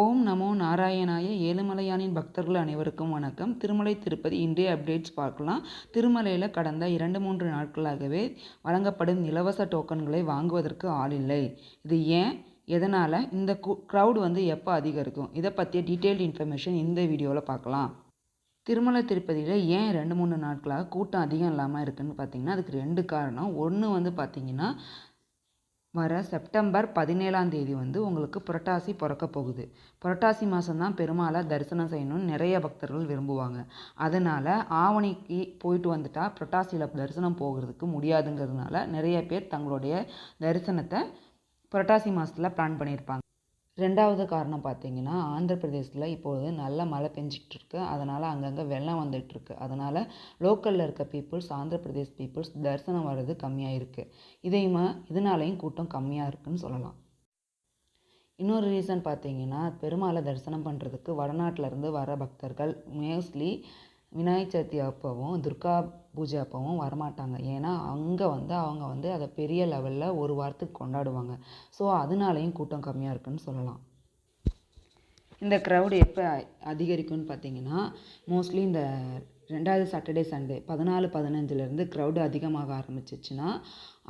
ஓம் நமோ நாராயணாய ஏழுமலையானின் பக்தர்கள் அனைவருக்கும் வணக்கம். திருமலை திருப்பதி இன்றைய அப்டேட்ஸ் பார்க்கலாம். திருமலையில் கடந்த இரண்டு மூன்று நாட்களாகவே வழங்கப்படும் இலவச டோக்கன்களை வாங்குவதற்கு ஆள் இல்லை. இது ஏன்? எதனால்? இந்த க்ரௌட் வந்து எப்போ அதிகரிக்கும்? இதை பற்றிய டீட்டெயில்டு இன்ஃபர்மேஷன் இந்த வீடியோவில் பார்க்கலாம். திருமலை திருப்பதியில் ஏன் ரெண்டு மூணு நாட்களாக கூட்டம் அதிகம் இல்லாமல் இருக்குதுன்னு பார்த்தீங்கன்னா அதுக்கு ரெண்டு காரணம். ஒன்று வந்து பார்த்திங்கன்னா வர செப்டம்பர் பதினேழாம் தேதி வந்து உங்களுக்கு புரட்டாசி பிறக்க போகுது. புரட்டாசி மாதம்தான் பெருமாளை தரிசனம் செய்யணும்னு நிறைய பக்தர்கள் விரும்புவாங்க. அதனால் ஆவணிக்கு போயிட்டு வந்துட்டால் புரட்டாசியில் தரிசனம் போகிறதுக்கு முடியாதுங்கிறதுனால நிறைய பேர் தங்களுடைய தரிசனத்தை புரட்டாசி மாதத்தில் பிளான் பண்ணியிருப்பாங்க. ரெண்டாவது காரணம் பார்த்திங்கன்னா ஆந்திர பிரதேசத்தில் இப்போது நல்ல மழை பெஞ்சிட்ருக்கு அதனால் அங்கங்கே வெள்ளம் வந்துட்டுருக்கு. அதனால் லோக்கலில் இருக்க பீப்புள்ஸ் ஆந்திர பிரதேஷ் பீப்புள்ஸ் தரிசனம் வர்றது கம்மியாக இருக்குது இதையுமா இதனாலையும் கூட்டம் கம்மியாக இருக்குதுன்னு சொல்லலாம். இன்னொரு ரீசன் பார்த்தீங்கன்னா பெருமாளை தரிசனம் பண்ணுறதுக்கு வடநாட்டிலேருந்து வர பக்தர்கள் மோஸ்ட்லி விநாயகர் சதுர்த்தி அப்போவும் துர்கா பூஜை அப்போவும் வரமாட்டாங்க. ஏன்னா அங்கே வந்து அவங்க வந்து அதை பெரிய லெவலில் ஒரு வாரத்துக்கு கொண்டாடுவாங்க. ஸோ அதனாலையும் கூட்டம் கம்மியாக இருக்குன்னு சொல்லலாம். இந்த க்ரௌடு எப்போ அதிகரிக்கும்னு பார்த்தீங்கன்னா மோஸ்ட்லி இந்த ரெண்டாவது சாட்டர்டே சண்டே பதினாலு பதினஞ்சுலேருந்து க்ரௌடு அதிகமாக ஆரம்பிச்சிச்சுன்னா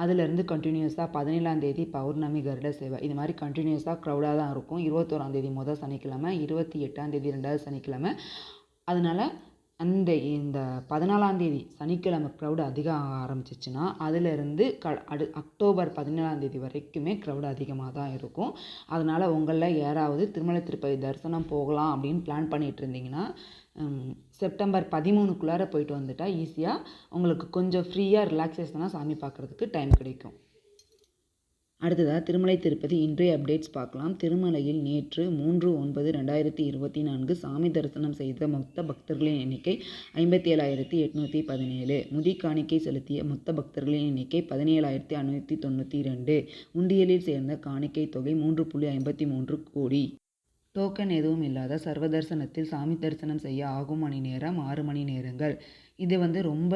அதுலேருந்து கண்டினியூஸாக பதினேழாந்தேதி பௌர்ணமி கருட சேவை இது மாதிரி கண்டினியூஸாக க்ரௌடாக தான் இருக்கும். இருபத்தோராந்தேதி முதல் சனிக்கிழமை இருபத்தி எட்டாந்தேதி ரெண்டாவது சனிக்கிழமை. அதனால் அந்த இந்த பதினாலாந்தேதி சனிக்கிழமை க்ரௌடு அதிகம் ஆக ஆரம்பிச்சிச்சுன்னா அதிலிருந்து க அடு அக்டோபர் பதினேழாந்தேதி வரைக்குமே க்ரௌடு அதிகமாக தான் இருக்கும். அதனால் உங்களில் யாராவது திருமலை திருப்பதி தரிசனம் போகலாம் அப்படின்னு பிளான் பண்ணிகிட்டு இருந்தீங்கன்னா செப்டம்பர் பதிமூணுக்குள்ளார போயிட்டு வந்துட்டால் ஈஸியாக உங்களுக்கு கொஞ்சம் ஃப்ரீயாக ரிலாக்ஸேஷனாக சாமி பார்க்குறதுக்கு டைம் கிடைக்கும். அடுத்ததாக திருமலை திருப்பதி இன்றைய அப்டேட்ஸ் பார்க்கலாம். திருமலையில் நேற்று மூன்று ஒன்பது ரெண்டாயிரத்தி இருபத்தி நான்கு சாமி தரிசனம் செய்த மொத்த பக்தர்களின் எண்ணிக்கை ஐம்பத்தி ஏழாயிரத்தி எட்நூற்றி பதினேழு. முதி காணிக்கை செலுத்திய மொத்த பக்தர்களின் எண்ணிக்கை பதினேழாயிரத்தி அறுநூற்றி தொண்ணூற்றி ரெண்டு உண்டியலில் சேர்ந்த காணிக்கை தொகை மூன்று புள்ளி ஐம்பத்தி மூன்று கோடி. டோக்கன் எதுவும் இல்லாத சர்வ தரிசனத்தில் சாமி தரிசனம் செய்ய ஆகும் மணி நேரம் ஆறு மணி நேரங்கள். இது வந்து ரொம்ப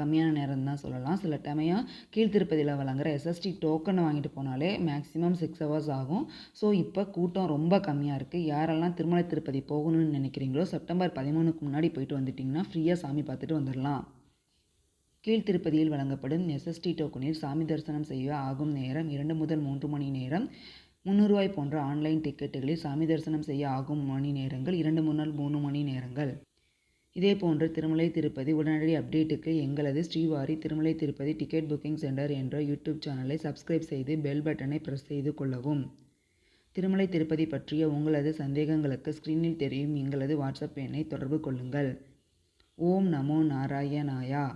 கம்மியான நேரம் தான் சொல்லலாம். சில டைமையாக கீழ்த்திருப்பதியில் வழங்குற எஸ்எஸ்டி டோக்கனை வாங்கிட்டு போனாலே மேக்ஸிமம் சிக்ஸ் ஹவர்ஸ் ஆகும். ஸோ இப்போ கூட்டம் ரொம்ப கம்மியாக இருக்குது யாரெல்லாம் திருமலை திருப்பதி போகணும்னு நினைக்கிறீங்களோ செப்டம்பர் பதிமூணுக்கு முன்னாடி போயிட்டு வந்துட்டிங்கன்னா ஃப்ரீயாக சாமி பார்த்துட்டு வந்துடலாம். கீழ்த்திருப்பதியில் வழங்கப்படும் எஸ்எஸ்டி டோக்கனில் சாமி தரிசனம் செய்ய ஆகும் நேரம் இரண்டு முதல் மூன்று மணி நேரம். முந்நூறுவாய் போன்ற ஆன்லைன் டிக்கெட்டுகளில் சாமி தரிசனம் செய்ய ஆகும் மணி நேரங்கள் இரண்டு முதல் மூணு மணி நேரங்கள். இதே போன்று திருமலை திருப்பதி உடனடி அப்டேட்டுக்கு எங்களது Srivari Tirumala Tirupati ticket booking centre என்ற யூடியூப் சேனலை சப்ஸ்கிரைப் செய்து பெல் பட்டனை ப்ரெஸ் செய்து கொள்ளவும். திருமலை திருப்பதி பற்றிய உங்களது சந்தேகங்களுக்கு ஸ்க்ரீனில் தெரியும் எங்களது வாட்ஸ்அப் எண்ணை தொடர்பு கொள்ளுங்கள். ஓம் நமோ நாராயணாயா.